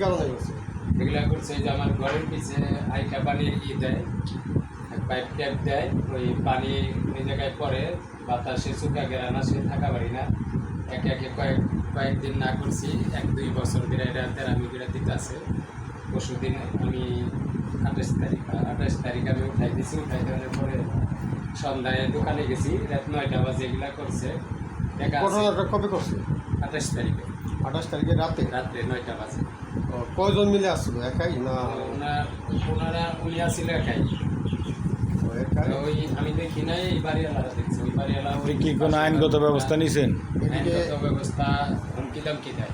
কারণে করছে এগুলা করছে যে আমার ঘরের পিছে আইটা পানির ই দেয় পাইপ ট্যাপ দেয়, ওই পানি ওই জায়গায় পরে বাতাসে শুকা গেরা না, সে থাকা পারি না। একে একে কয়েক, কয়েকদিন না করছি, এক দুই বছর ধরে এটা তেরামি করে দিতে আছে পরশু দিন আমি আঠাশ তারিখ আঠাশ তারিখ আমি উঠাই দিছি, উঠাই দেওয়ার পরে সন্ধ্যায় দোকানে গেছি, রাত নয়টা বাজে এগুলা করছে। ঘটনাটা কবে করছে? আঠাশ তারিখে। আঠাশ তারিখে রাতে? রাত্রে নয়টা বাজে। ও, কয়জন মিলে আসছিল একাই না? ওনার ওনারা উনি আসছিল একাই। ও, একাই? ওই আমি দেখি নাই এই বাড়িওয়ালারা দেখছি। ওই বাড়িওয়ালা আপনি কি কোনো আইনগত ব্যবস্থা নিছেন? এদিকে আইনগত ব্যবস্থা হুমকি দামকি দেয়।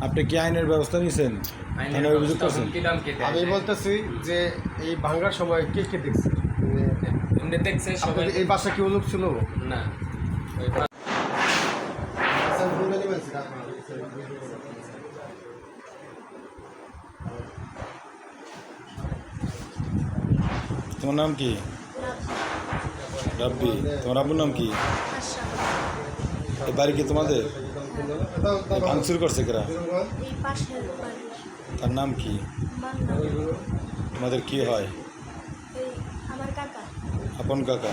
আপনি কি আইনের ব্যবস্থা নিছেন? আমি বলতেছি যে এই ভাঙ্গার সময় কে কে দেখছে? সবাই। এই বাসা কি লোক ছিল? না। তোমার নাম কি? রাব্বি। তোমার আব্বুর নাম কি? এই বাড়ি কি তোমাদের? ভাঙচুর করছে কেরা? তার নাম কি? তোমাদের কি হয়? আপন কাকা?